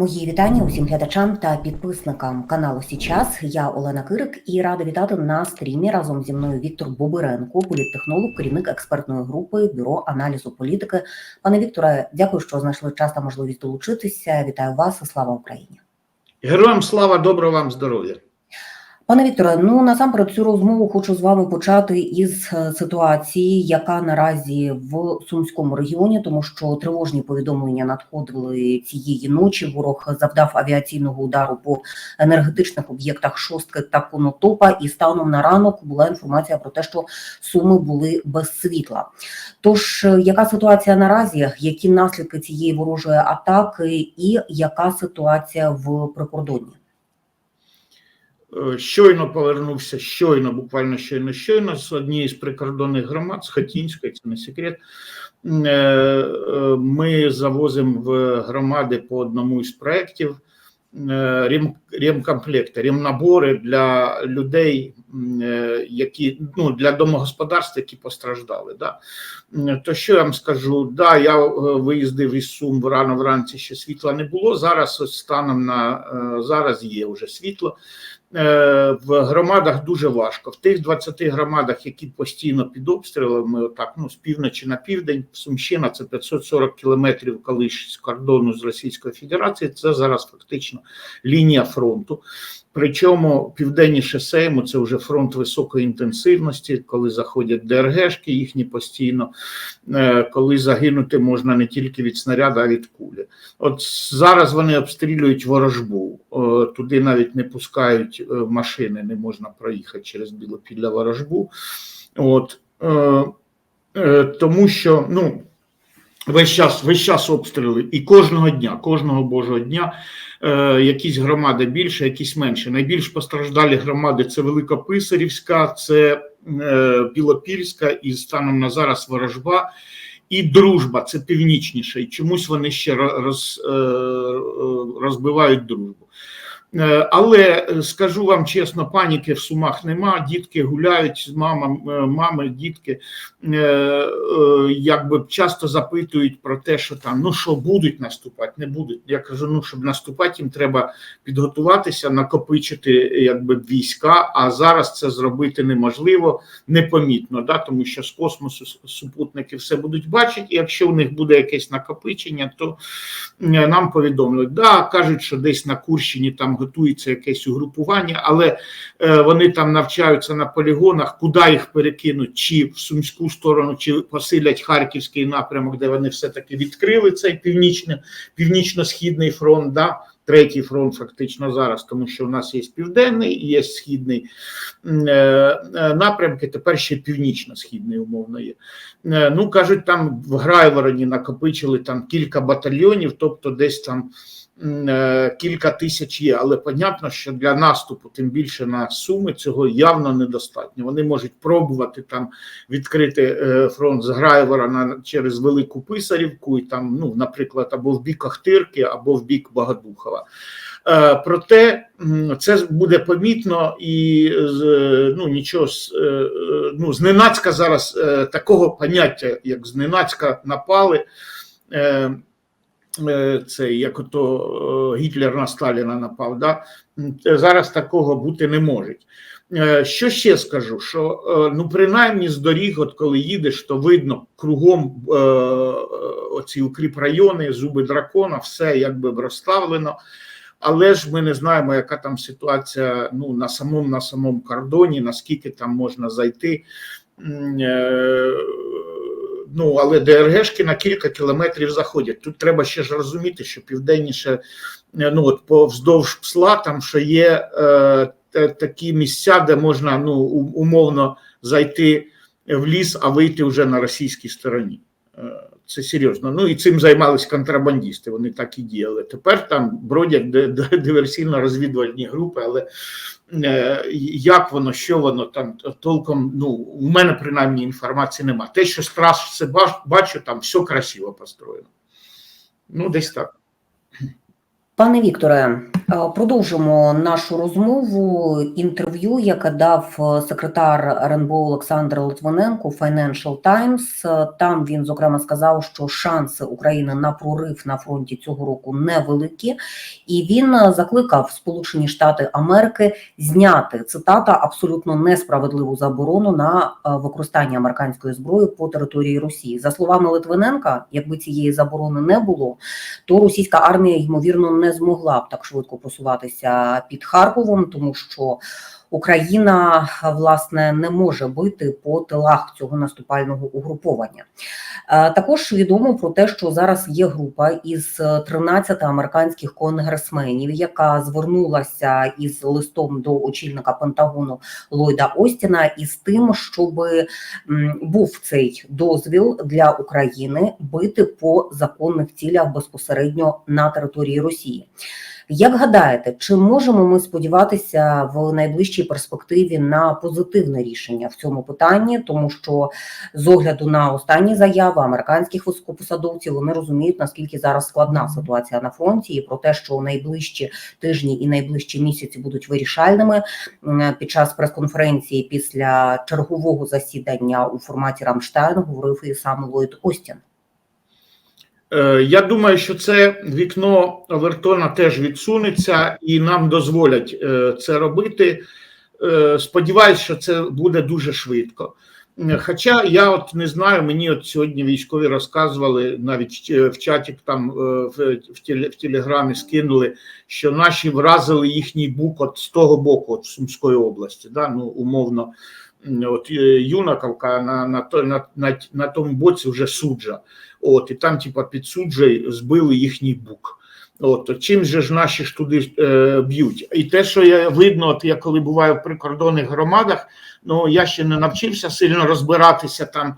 Мої вітання усім глядачам та підписникам каналу Січас. Я Олена Кирик і рада вітати на стрімі разом зі мною Віктор Бобиренко, політтехнолог, керівник експертної групи Бюро аналізу політики. Пане Вікторе, дякую, що знайшли час та можливість долучитися. Вітаю вас і слава Україні. Героям слава, доброго вам здоров'я. Пане Вікторе, ну насамперед цю розмову хочу з вами почати із е, ситуації, яка наразі в Сумському регіоні, тому що тривожні повідомлення надходили цієї ночі. Ворог завдав авіаційного удару по енергетичних об'єктах шостки та конотопа. І станом на ранок була інформація про те, що суми були без світла. Тож, е, яка ситуація наразі? Які наслідки цієї ворожої атаки, і яка ситуація в прикордонні? Е, Щойно повернувся, щойно, буквально щойно, щойно з однієї з прикордонних громад, з Хатінської, це не секрет. Е, Ми завозимо в громади по одному із проєктів е, рем, ремкомплекти, ремнабори для людей, які ну для домогосподарств, які постраждали. Да? То що я вам скажу? Да, я виїздив із Сум рано вранці, ще світла не було. Зараз ось станом на зараз є вже світло. Е, В громадах дуже важко. В тих 20 громадах, які постійно під обстрілами, отак ну з півночі на південь, Сумщина це 540 кілометрів колись з кордону з Російською Федерацією. Це зараз фактично лінія фронту. Причому південніше Сейму це вже фронт високої інтенсивності, коли заходять ДРГшки їхні постійно, е, коли загинути можна не тільки від снаряда, а від кулі. От зараз вони обстрілюють ворожбу, туди навіть не пускають е, машини, не можна проїхати через Білопілля ворожбу. От, е, е, тому що ну, весь час, весь час обстріли, і кожного дня, кожного божого дня е, якісь громади більше, якісь менше. Найбільш постраждалі громади це Великописарівська, це е, Білопільська і станом на зараз ворожба. І дружба це північніше, і чомусь вони ще роз, е, розбивають дружбу. Е, Але е, скажу вам чесно, паніки в сумах нема. Дітки гуляють з мамами, мами, дітки е, е, якби часто запитують про те, що там ну що будуть наступати, не будуть. Я кажу: ну щоб наступати, їм треба підготуватися, накопичити якби війська. А зараз це зробити неможливо, непомітно, да, тому що з космосу супутники все будуть бачити. І якщо у них буде якесь накопичення, то е, нам повідомлять. Да, кажуть, що десь на Курщині там готується якесь угрупування, але е, вони там навчаються на полігонах, куди їх перекинуть, чи в сумську сторону, чи посилять харківський напрямок, де вони все таки відкрили цей північний, північно-східний фронт. Да? Третій фронт фактично зараз, тому що у нас є південний і є східний е, е, напрямки. Тепер ще північно-східний умовно є. Ну кажуть, там в Грайвороні накопичили там кілька батальйонів, тобто десь там кілька тисяч є. Але понятно, що для наступу, тим більше на суми, цього явно недостатньо. Вони можуть пробувати там відкрити е, фронт з Грайвора на через Велику Писарівку, і там, ну, наприклад, або в бік Ахтирки, або в бік Богодухова. Е, Проте це буде помітно і ну нічого е, е, ну, зненацька зараз е, такого поняття, як зненацька напали. Е, Це як ото е, Гітлер на Сталіна напав. Да? Е, Зараз такого бути не може. Що ще скажу? Що ну принаймні з доріг, от коли їдеш, то видно кругом е, оці укріпрайони, зуби дракона, все якби розставлено. Але ж ми не знаємо, яка там ситуація ну, на самому на самому кордоні, наскільки там можна зайти. Е, Ну, але ДРГшки на кілька кілометрів заходять. Тут треба ще ж розуміти, що південніше, е, ну от повздовж псла, там що є е, та- такі місця, де можна ну, умовно зайти в ліс, а вийти вже на російській стороні. Це серйозно. Ну і цим займались контрабандисти. Вони так і діяли. Тепер там бродять ди- ди- диверсійно-розвідувальні групи, але е, як воно, що воно там толком. Ну у мене принаймні інформації нема. Те, що страш все бачу, там все красиво построєно. Ну, десь так. Пане Вікторе, Продовжимо нашу розмову. Інтерв'ю, яке дав е, секретар РНБО Олександр Литвиненко Financial Times. Е, Там він зокрема сказав, що шанси України на прорив на фронті цього року невеликі, і він е, закликав Сполучені Штати Америки зняти цитата абсолютно несправедливу заборону на е, використання американської зброї по території Росії. За словами Литвиненка, якби цієї заборони не було, то російська армія ймовірно не змогла б так швидко просуватися під Харковом, тому що Україна власне не може бити по тилах цього наступального угруповання. Е, Також відомо про те, що зараз є група із 13 американських конгресменів, яка звернулася із листом до очільника Пентагону Ллойда Остіна із тим, щоб був цей дозвіл для України бити по законних цілях безпосередньо на території Росії. Як гадаєте, чи можемо ми сподіватися в найближчій перспективі на позитивне рішення в цьому питанні, тому що з огляду на останні заяви американських високопосадовців вони розуміють наскільки зараз складна ситуація на фронті, і про те, що найближчі тижні і найближчі місяці будуть вирішальними під час прес-конференції після чергового засідання у форматі Рамштайн говорив і сам Ллойд Остін. Е, Я думаю, що це вікно Овертона теж відсунеться і нам дозволять е, це робити. Е, Сподіваюсь, що це буде дуже швидко. Хоча я от не знаю, мені от сьогодні військові розказували, навіть в- чаті там в, теле- в телеграмі скинули, що наші вразили їхній бук от з того боку, от Сумської області, да, ну умовно. От е, Юнаковка на, на, на, на, на тому боці вже суджа. От, і там, типа, під суджею збили їхній бук. От, чим же ж наші ж туди е, б'ють? І те, що я видно, от я коли буваю в прикордонних громадах, ну я ще не навчився сильно розбиратися там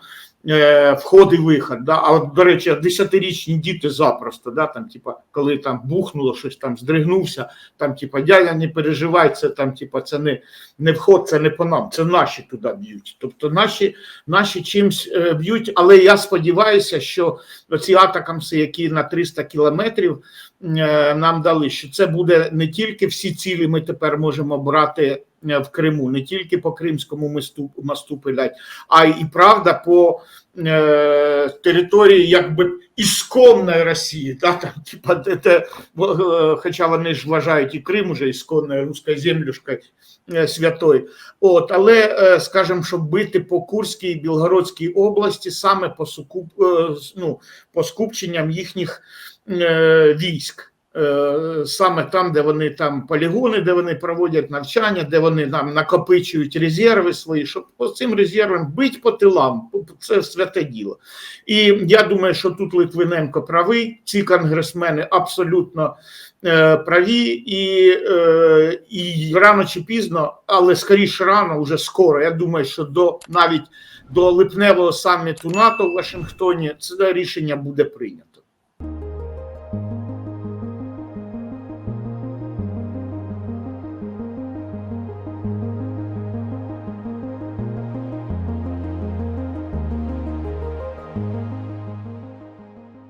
вход і виход. Да? А от, до речі, десятирічні діти запросто, да? там, типа, коли там бухнуло, щось там здригнувся, там, типа, дядя, не переживай, це там, типа, це не, не вход, це не по нам, це наші туди б'ють. Тобто наші, наші чимсь е, б'ють, але я сподіваюся, що оці атакамси, які на 300 кілометрів е, нам дали, що це буде не тільки всі цілі, ми тепер можемо брати е, в Криму, не тільки по Кримському мосту, мосту пилять, а й правда по е, території якби ісконної Росії, да, там, типа, де, де, е, хоча вони ж вважають і Крим уже ісконною руською землюшкою е, святою. От, але, е, скажімо, щоб бити по Курській і Білгородській області саме по, сукуп, е, ну, по скупченням їхніх е, військ. Е, Саме там, де вони там полігони, де вони проводять навчання, де вони там накопичують резерви свої, щоб по цим резервам бить по тилам, це святе діло. І я думаю, що тут Литвиненко правий, ці конгресмени абсолютно е, праві, і, е, і рано чи пізно, але скоріше рано, вже скоро. Я думаю, що до навіть до липневого саміту НАТО в Вашингтоні це рішення буде прийнято.